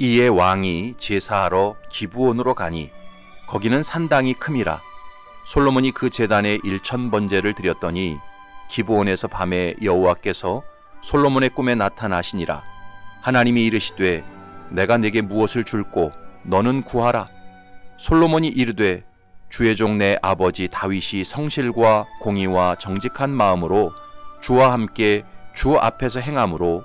이에 왕이 제사하러 기부원으로 가니 거기는 산당이 큼이라. 솔로몬이 그 제단에 일천 번제를 드렸더니 기부원에서 밤에 여호와께서 솔로몬의 꿈에 나타나시니라. 하나님이 이르시되 내가 내게 무엇을 줄꼬 너는 구하라. 솔로몬이 이르되 주의 종 내 아버지 다윗이 성실과 공의와 정직한 마음으로 주와 함께 주 앞에서 행함으로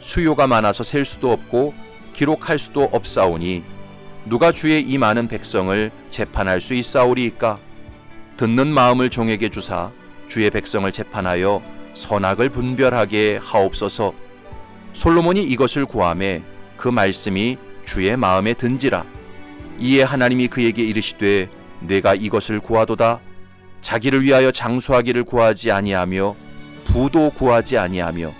수요가 많아서 셀 수도 없고 기록할 수도 없사오니 누가 주의 이 많은 백성을 재판할 수 있사오리이까? 듣는 마음을 종에게 주사 주의 백성을 재판하여 선악을 분별하게 하옵소서. 솔로몬이 이것을 구함에 그 말씀이 주의 마음에 든지라. 이에 하나님이 그에게 이르시되 내가 이것을 구하도다. 자기를 위하여 장수하기를 구하지 아니하며 부도 구하지 아니하며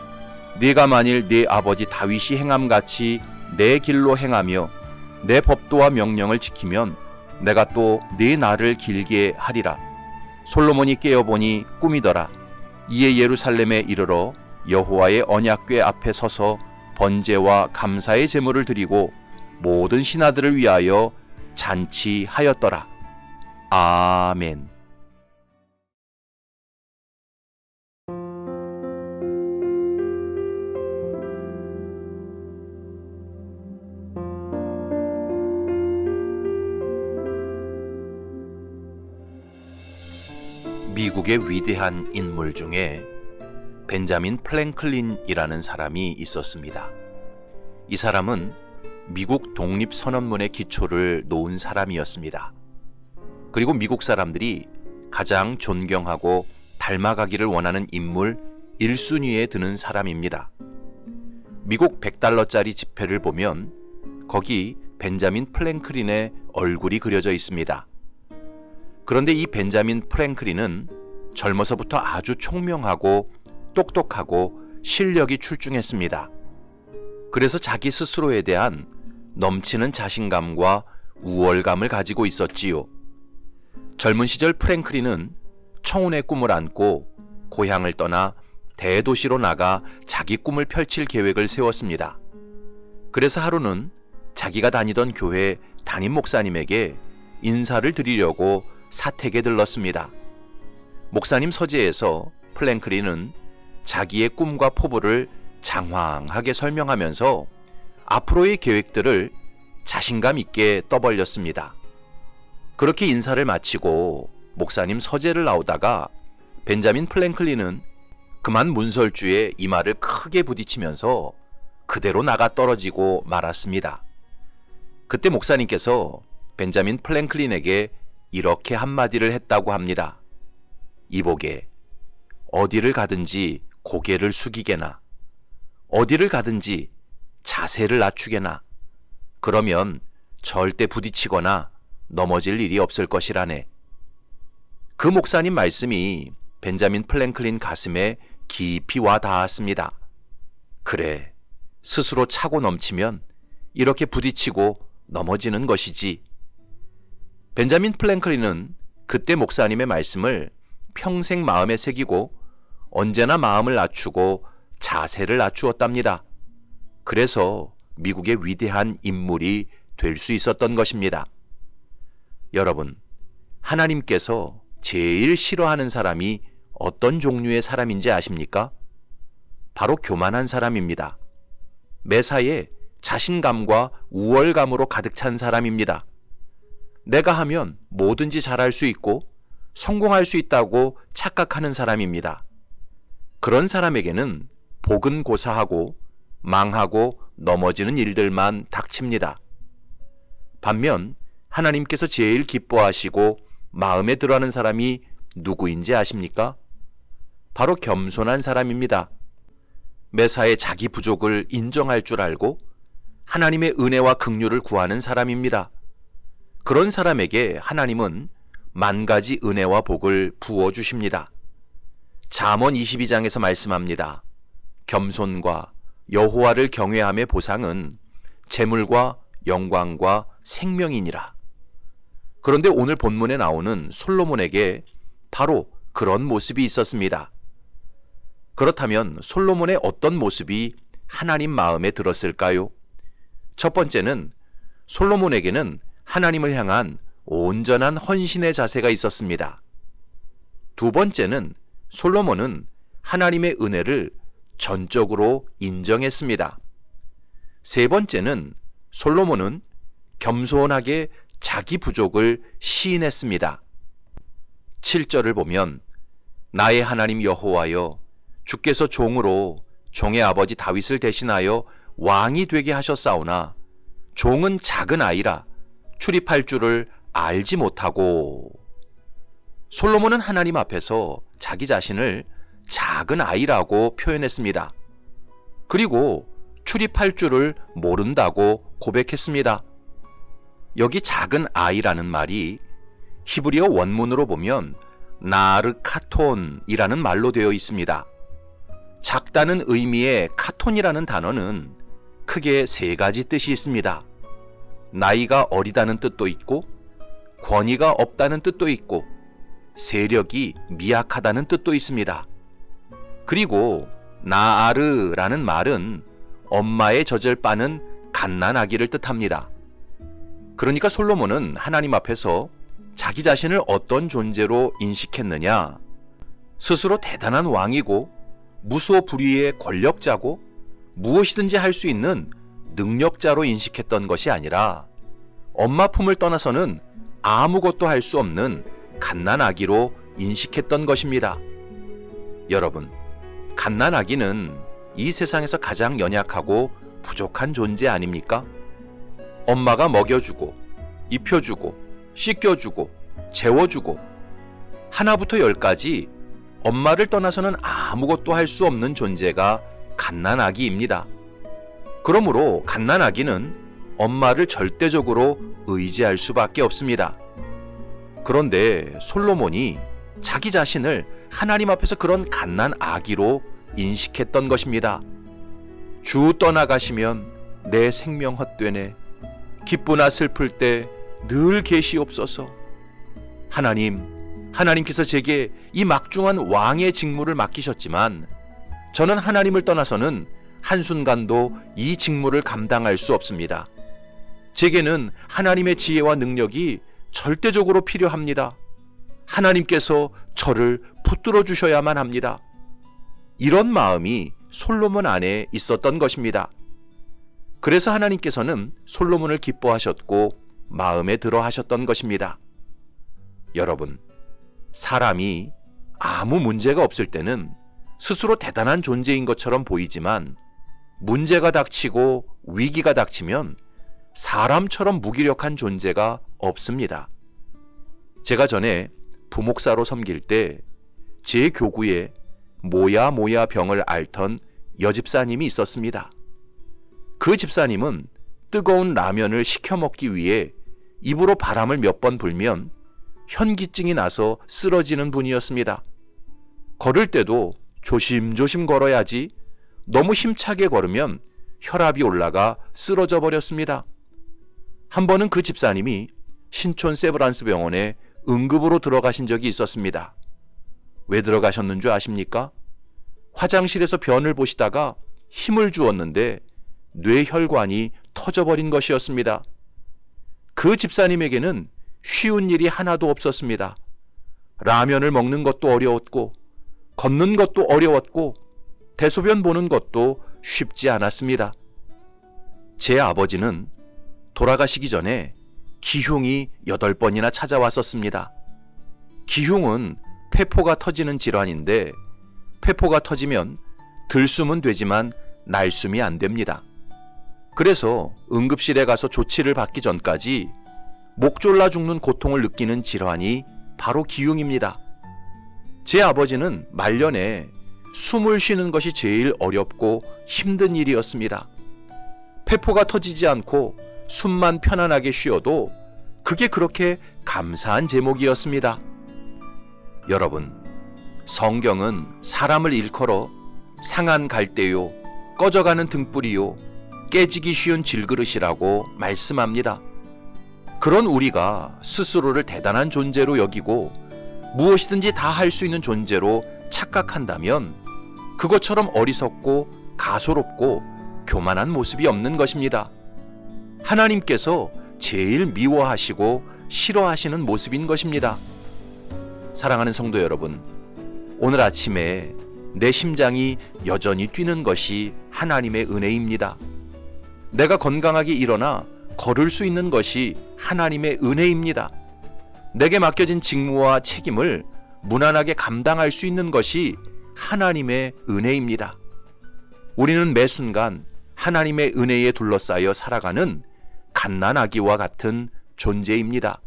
네가 만일 네 아버지 다윗이 행함 같이 내 길로 행하며 내 법도와 명령을 지키면 내가 또 네 날을 길게 하리라. 솔로몬이 깨어보니 꿈이더라. 이에 예루살렘에 이르러 여호와의 언약궤 앞에 서서 번제와 감사의 제물을 드리고 모든 신하들을 위하여 잔치하였더라. 아멘 미국의 위대한 인물 중에 벤자민 플랭클린이라는 사람이 있었습니다. 이 사람은 미국 독립선언문의 기초를 놓은 사람이었습니다. 그리고 미국 사람들이 가장 존경하고 닮아가기를 원하는 인물 1순위에 드는 사람입니다. 미국 100달러짜리 지폐를 보면 거기 벤자민 플랭클린의 얼굴이 그려져 있습니다. 그런데 이 벤자민 프랭클린은 젊어서부터 아주 총명하고 똑똑하고 실력이 출중했습니다. 그래서 자기 스스로에 대한 넘치는 자신감과 우월감을 가지고 있었지요. 젊은 시절 프랭클린은 청운의 꿈을 안고 고향을 떠나 대도시로 나가 자기 꿈을 펼칠 계획을 세웠습니다. 그래서 하루는 자기가 다니던 교회 담임 목사님에게 인사를 드리려고 사택에 들렀습니다. 목사님 서재에서 플랭클린은 자기의 꿈과 포부를 장황하게 설명하면서 앞으로의 계획들을 자신감 있게 떠벌렸습니다. 그렇게 인사를 마치고 목사님 서재를 나오다가 벤자민 플랭클린은 그만 문설주에 이마를 크게 부딪히면서 그대로 나가 떨어지고 말았습니다. 그때 목사님께서 벤자민 플랭클린에게 이렇게 한마디를 했다고 합니다. 이보게, 어디를 가든지 고개를 숙이게나, 어디를 가든지 자세를 낮추게나, 그러면 절대 부딪히거나 넘어질 일이 없을 것이라네. 그 목사님 말씀이 벤자민 플랭클린 가슴에 깊이 와 닿았습니다. 그래, 스스로 차고 넘치면 이렇게 부딪히고 넘어지는 것이지. 벤자민 플랭클린은 그때 목사님의 말씀을 평생 마음에 새기고 언제나 마음을 낮추고 자세를 낮추었답니다. 그래서 미국의 위대한 인물이 될 수 있었던 것입니다. 여러분, 하나님께서 제일 싫어하는 사람이 어떤 종류의 사람인지 아십니까? 바로 교만한 사람입니다. 매사에 자신감과 우월감으로 가득 찬 사람입니다. 내가 하면 뭐든지 잘할 수 있고 성공할 수 있다고 착각하는 사람입니다. 그런 사람에게는 복은 고사하고 망하고 넘어지는 일들만 닥칩니다. 반면 하나님께서 제일 기뻐하시고 마음에 들어하는 사람이 누구인지 아십니까? 바로 겸손한 사람입니다. 매사에 자기 부족을 인정할 줄 알고 하나님의 은혜와 긍휼을 구하는 사람입니다. 그런 사람에게 하나님은 만 가지 은혜와 복을 부어 주십니다. 잠언 22장에서 말씀합니다. 겸손과 여호와를 경외함의 보상은 재물과 영광과 생명이니라. 그런데 오늘 본문에 나오는 솔로몬에게 바로 그런 모습이 있었습니다. 그렇다면 솔로몬의 어떤 모습이 하나님 마음에 들었을까요? 첫 번째는 솔로몬에게는 하나님을 향한 온전한 헌신의 자세가 있었습니다. 두 번째는 솔로몬은 하나님의 은혜를 전적으로 인정했습니다. 세 번째는 솔로몬은 겸손하게 자기 부족을 시인했습니다. 7절을 보면 나의 하나님 여호와여 주께서 종으로 종의 아버지 다윗을 대신하여 왕이 되게 하셨사오나 종은 작은 아이라 출입할 줄을 알지 못하고 솔로몬은 하나님 앞에서 자기 자신을 작은 아이라고 표현했습니다. 그리고 출입할 줄을 모른다고 고백했습니다. 여기 작은 아이라는 말이 히브리어 원문으로 보면 나르카톤이라는 말로 되어 있습니다. 작다는 의미의 카톤이라는 단어는 크게 세 가지 뜻이 있습니다. 나이가 어리다는 뜻도 있고, 권위가 없다는 뜻도 있고, 세력이 미약하다는 뜻도 있습니다. 그리고 나아르라는 말은 엄마의 젖을 빠는 갓난아기를 뜻합니다. 그러니까 솔로몬은 하나님 앞에서 자기 자신을 어떤 존재로 인식했느냐? 스스로 대단한 왕이고 무소불위의 권력자고 무엇이든지 할 수 있는 능력자로 인식했던 것이 아니라 엄마 품을 떠나서는 아무것도 할 수 없는 갓난아기로 인식했던 것입니다. 여러분, 갓난아기는 이 세상에서 가장 연약하고 부족한 존재 아닙니까? 엄마가 먹여주고, 입혀주고, 씻겨주고, 재워주고, 하나부터 열까지 엄마를 떠나서는 아무것도 할 수 없는 존재가 갓난아기입니다. 그러므로 갓난아기는 엄마를 절대적으로 의지할 수밖에 없습니다. 그런데 솔로몬이 자기 자신을 하나님 앞에서 그런 갓난 아기로 인식했던 것입니다. 주 떠나가시면 내 생명 헛되네. 기쁘나 슬플 때 늘 계시옵소서. 하나님, 하나님께서 제게 이 막중한 왕의 직무를 맡기셨지만 저는 하나님을 떠나서는 한순간도 이 직무를 감당할 수 없습니다. 제게는 하나님의 지혜와 능력이 절대적으로 필요합니다. 하나님께서 저를 붙들어 주셔야만 합니다. 이런 마음이 솔로몬 안에 있었던 것입니다. 그래서 하나님께서는 솔로몬을 기뻐하셨고 마음에 들어 하셨던 것입니다. 여러분, 사람이 아무 문제가 없을 때는 스스로 대단한 존재인 것처럼 보이지만 문제가 닥치고 위기가 닥치면 사람처럼 무기력한 존재가 없습니다. 제가 전에 부목사로 섬길 때 제 교구에 모야 모야 병을 앓던 여집사님이 있었습니다. 그 집사님은 뜨거운 라면을 시켜 먹기 위해 입으로 바람을 몇 번 불면 현기증이 나서 쓰러지는 분이었습니다. 걸을 때도 조심조심 걸어야지 너무 힘차게 걸으면 혈압이 올라가 쓰러져 버렸습니다. 한 번은 그 집사님이 신촌 세브란스 병원에 응급으로 들어가신 적이 있었습니다. 왜 들어가셨는 줄 아십니까? 화장실에서 변을 보시다가 힘을 주었는데 뇌혈관이 터져버린 것이었습니다. 그 집사님에게는 쉬운 일이 하나도 없었습니다. 라면을 먹는 것도 어려웠고, 걷는 것도 어려웠고, 대소변 보는 것도 쉽지 않았습니다. 제 아버지는 돌아가시기 전에 기흉이 여덟 번이나 찾아왔었습니다. 기흉은 폐포가 터지는 질환인데 폐포가 터지면 들숨은 되지만 날숨이 안 됩니다. 그래서 응급실에 가서 조치를 받기 전까지 목 졸라 죽는 고통을 느끼는 질환이 바로 기흉입니다. 제 아버지는 말년에 숨을 쉬는 것이 제일 어렵고 힘든 일이었습니다. 폐포가 터지지 않고 숨만 편안하게 쉬어도 그게 그렇게 감사한 제목이었습니다. 여러분, 성경은 사람을 일컬어 상한 갈대요, 꺼져가는 등불이요, 깨지기 쉬운 질그릇이라고 말씀합니다. 그런 우리가 스스로를 대단한 존재로 여기고 무엇이든지 다 할 수 있는 존재로 착각한다면 그것처럼 어리석고 가소롭고 교만한 모습이 없는 것입니다. 하나님께서 제일 미워하시고 싫어하시는 모습인 것입니다. 사랑하는 성도 여러분, 오늘 아침에 내 심장이 여전히 뛰는 것이 하나님의 은혜입니다. 내가 건강하게 일어나 걸을 수 있는 것이 하나님의 은혜입니다. 내게 맡겨진 직무와 책임을 무난하게 감당할 수 있는 것이 하나님의 은혜입니다. 우리는 매 순간 하나님의 은혜에 둘러싸여 살아가는 갓난아기와 같은 존재입니다.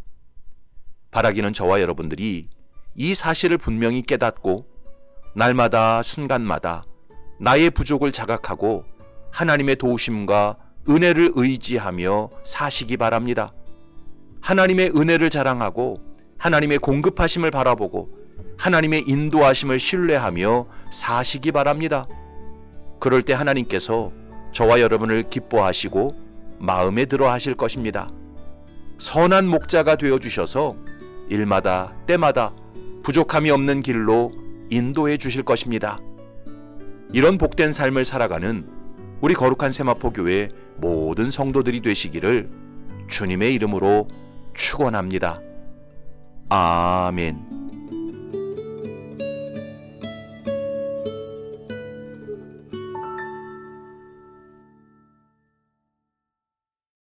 바라기는 저와 여러분들이 이 사실을 분명히 깨닫고 날마다 순간마다 나의 부족을 자각하고 하나님의 도우심과 은혜를 의지하며 사시기 바랍니다. 하나님의 은혜를 자랑하고 하나님의 공급하심을 바라보고 하나님의 인도하심을 신뢰하며 사시기 바랍니다. 그럴 때 하나님께서 저와 여러분을 기뻐하시고 마음에 들어 하실 것입니다. 선한 목자가 되어 주셔서 일마다 때마다 부족함이 없는 길로 인도해 주실 것입니다. 이런 복된 삶을 살아가는 우리 거룩한 세마포 교회 모든 성도들이 되시기를 주님의 이름으로 축원합니다. 아멘.